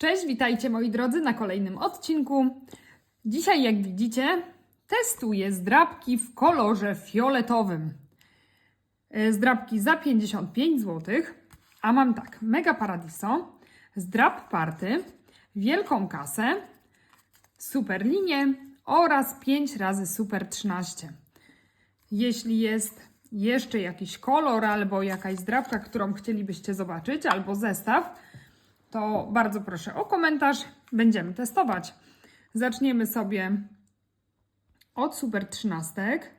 Cześć, witajcie moi drodzy na kolejnym odcinku. Dzisiaj, jak widzicie, testuję zdrabki w kolorze fioletowym. E, Zdrabki za 55 zł, a mam tak, Mega Paradiso, zdrab party, wielką kasę, super linię oraz 5 razy super 13. Jeśli jest jeszcze jakiś kolor albo jakaś zdrabka, którą chcielibyście zobaczyć, albo zestaw, to bardzo proszę o komentarz. Będziemy testować. Zaczniemy sobie od super trzynastek.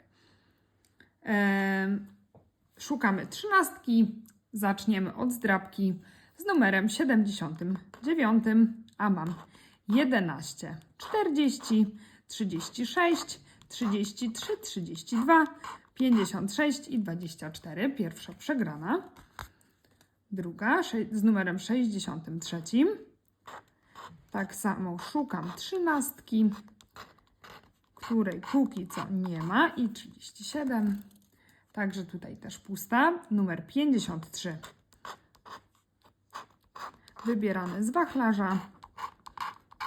Szukamy trzynastki. Zaczniemy od zdrabki z numerem 79, a mam 11, 40, 36, 33, 32, 56 i 24. Pierwsza przegrana druga z numerem 63. Tak samo szukam trzynastki, której póki co nie ma i 37. Także tutaj też pusta. Numer 53. Wybierany z wachlarza.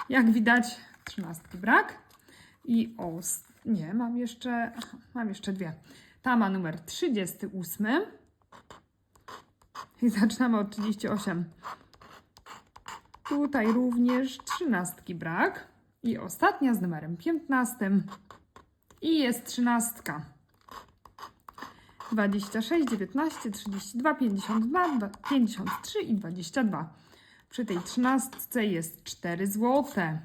Jak widać, trzynastki brak. I o, nie, mam jeszcze, mam jeszcze dwie. Ta ma numer 38. I zaczynamy od 38. Tutaj również trzynastki brak. I ostatnia z numerem 15. I jest trzynastka. 26, 19, 32, 52, dwa- 53 i 22. Przy tej trzynastce jest 4 złote.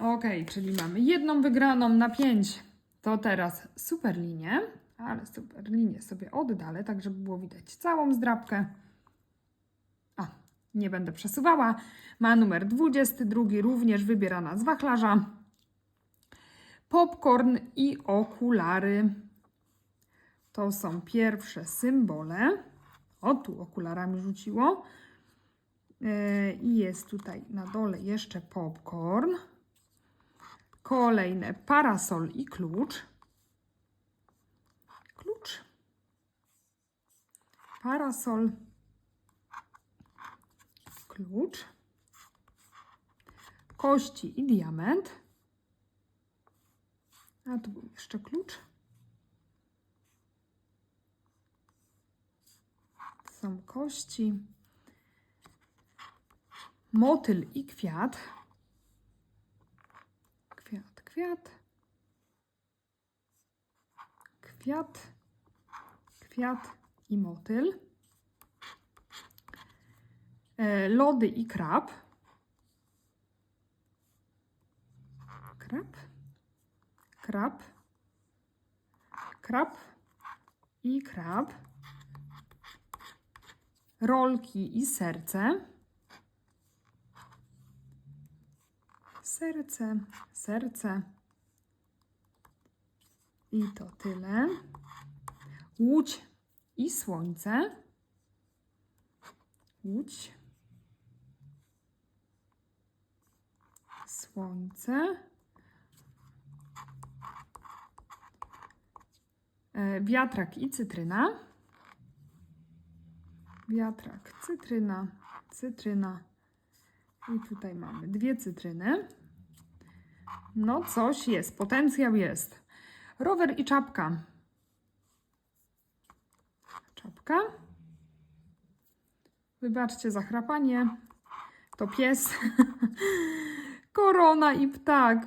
Ok, czyli mamy jedną wygraną na 5. To teraz super linię, ale super linię sobie oddalę, tak żeby było widać całą zdrabkę. A, nie będę przesuwała. Ma numer 22, również wybierana z wachlarza. Popcorn i okulary. To są pierwsze symbole. O, tu okularami rzuciło. Yy, I jest tutaj na dole jeszcze popcorn. Kolejne parasol i klucz. Klucz. Parasol. Klucz. Kości i diament. A tu był jeszcze klucz. Są kości. Motyl i kwiat. Kwiat, kwiat. Kwiat, i motyl. E, lody i krab. Krab, krab, krab i krab. Rolki i serce. Serce, serce. I to tyle. Łódź i słońce. Łódź. Słońce. E, Wiatrak i cytryna. Wiatrak, cytryna, cytryna. I tutaj mamy dwie cytryny. No, coś jest, potencjał jest. Rower i czapka. Czapka. Wybaczcie za chrapanie. To pies. Korona i ptak.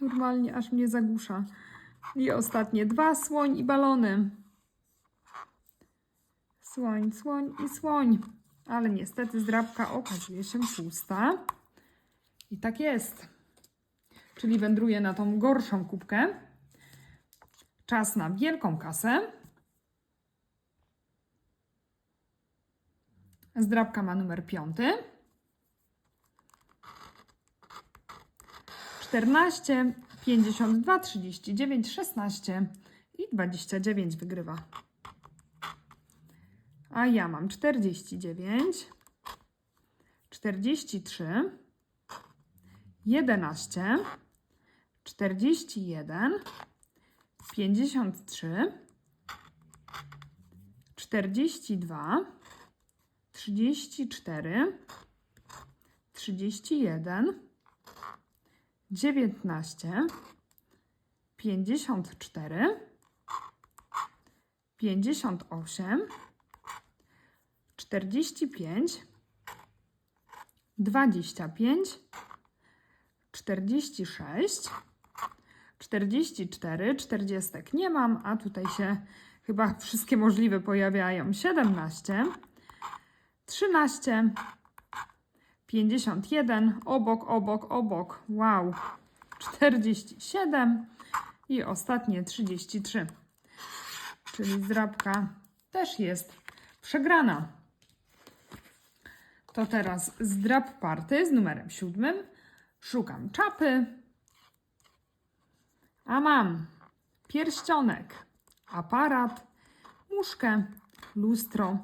Normalnie aż mnie zagłusza. I ostatnie dwa, słoń i balony. Słoń, słoń i słoń. Ale niestety zdrabka okazuje się pusta. I tak jest. Czyli wędruję na tą gorszą kubkę. Czas na wielką kasę. Zdrabka ma numer piąty. 14, 52, 39, 16 i 29 wygrywa. A ja mam 49, 43, 11, 41, 53, 42, 34, 31, 19, 54, 58, 45, 25, 46, 44, 40 nie mam, a tutaj się chyba wszystkie możliwe pojawiają. 17, 13, 51, obok, obok, obok. Wow. 47 i ostatnie 33. Czyli zdrabka też jest przegrana. To teraz zdrab party z numerem siódmym. Szukam czapy. A mam pierścionek, aparat, muszkę, lustro,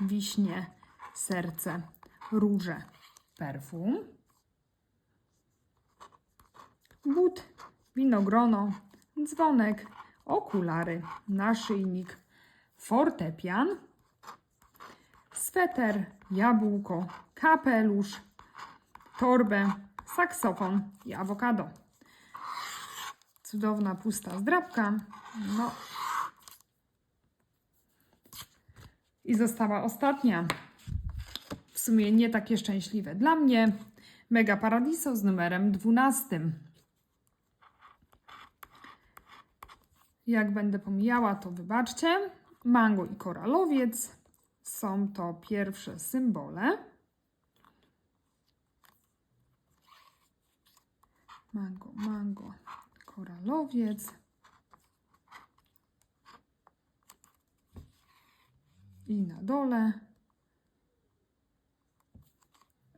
wiśnie, serce, róże, perfum, but, winogrono, dzwonek, okulary, naszyjnik, fortepian, sweter, jabłko, kapelusz, torbę, saksofon i awokado. Cudowna pusta zdrabka. No. I została ostatnia. W sumie nie takie szczęśliwe dla mnie. Mega Paradiso z numerem 12. Jak będę pomijała, to wybaczcie. Mango i koralowiec są to pierwsze symbole. Mango, mango, koralowiec. I na dole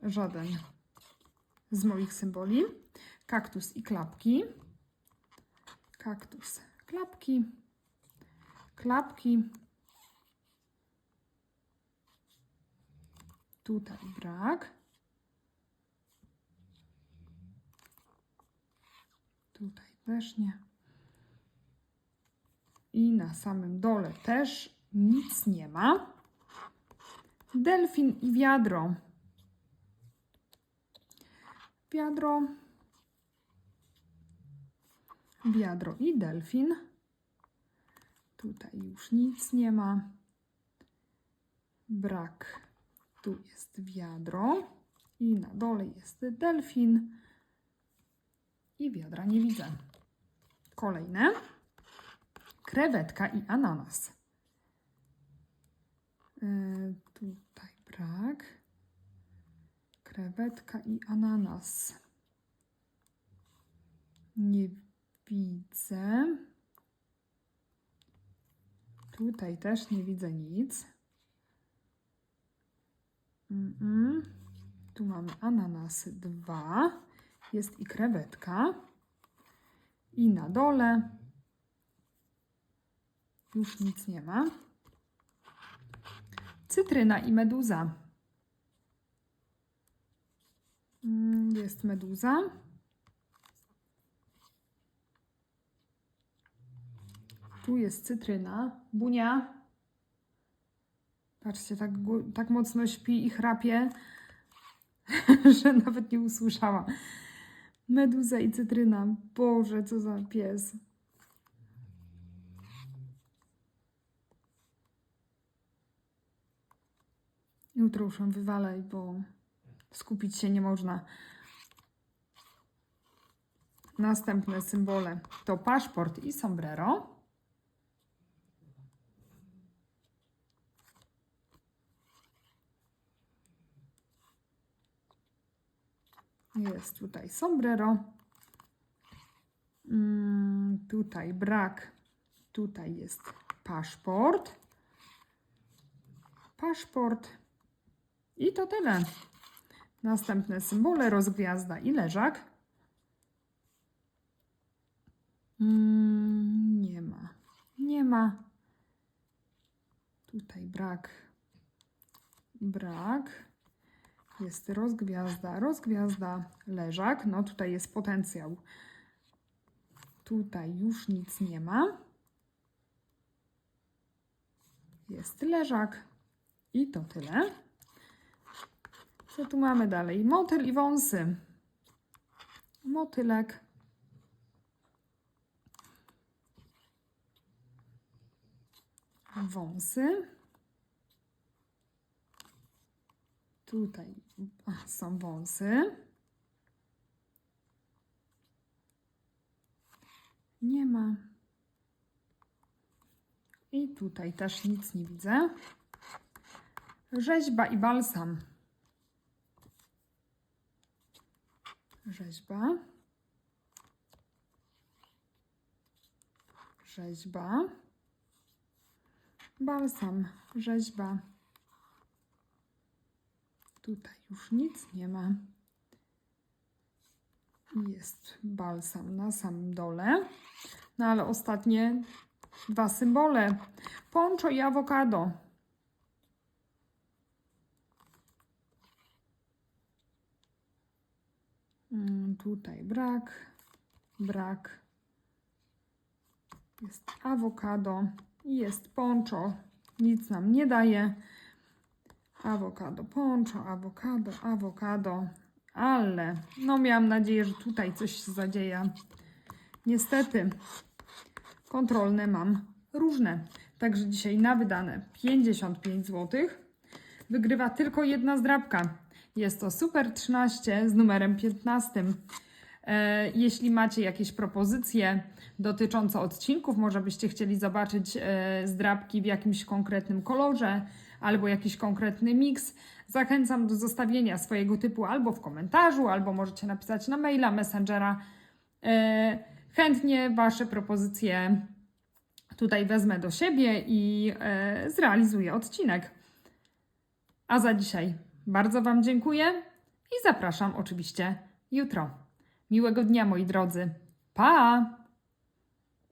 żaden z moich symboli. Kaktus i klapki. Kaktus, klapki, klapki. Tutaj brak. Tutaj też nie. I na samym dole też nic nie ma. Delfin i wiadro. Wiadro. Wiadro i delfin. Tutaj już nic nie ma. Brak. Tu jest wiadro. I na dole jest delfin. I wiadra nie widzę. Kolejne. Krewetka i ananas. Yy, tutaj brak. Krewetka i ananas. Nie widzę. Tutaj też nie widzę nic. Mm-mm. Tu mamy ananasy dwa. Jest i krewetka. I na dole już nic nie ma. Cytryna i meduza. Mm, Jest meduza. Tu jest cytryna. Bunia. Patrzcie, tak, tak mocno śpi i chrapie, że nawet nie usłyszała. Meduza i cytryna. Boże, co za pies. Jutro już ją wywalaj, bo skupić się nie można. Następne symbole to paszport i sombrero. Jest tutaj sombrero. Mm, tutaj brak. Tutaj jest paszport. Paszport. I to tyle. Następne symbole rozgwiazda i leżak. Mm, nie ma. Nie ma. Tutaj brak. Brak. Jest rozgwiazda, rozgwiazda, leżak. No tutaj jest potencjał. Tutaj już nic nie ma. Jest leżak. I to tyle. Co tu mamy dalej? Motyl i wąsy. Motylek. Wąsy. Tutaj są wąsy. Nie ma. I tutaj też nic nie widzę. Rzeźba i balsam. Rzeźba. Rzeźba. Balsam. Rzeźba. Tutaj już nic nie ma. Jest balsam na samym dole. No ale ostatnie dwa symbole. Poncho i awokado. Mm, Tutaj brak, brak. Jest awokado i jest poncho. Nic nam nie daje. Awokado, poncho, awokado, awokado. Ale no miałam nadzieję, że tutaj coś się zadzieje. Niestety kontrolne mam różne. Także dzisiaj na wydane 55 zł wygrywa tylko jedna zdrabka. Jest to Super 13 z numerem 15. E, Jeśli macie jakieś propozycje dotyczące odcinków, może byście chcieli zobaczyć e, zdrabki w jakimś konkretnym kolorze albo jakiś konkretny miks, zachęcam do zostawienia swojego typu albo w komentarzu, albo możecie napisać na maila, messengera. E, Chętnie Wasze propozycje tutaj wezmę do siebie i e, zrealizuję odcinek. A za dzisiaj bardzo Wam dziękuję i zapraszam oczywiście jutro. Miłego dnia, moi drodzy. Pa!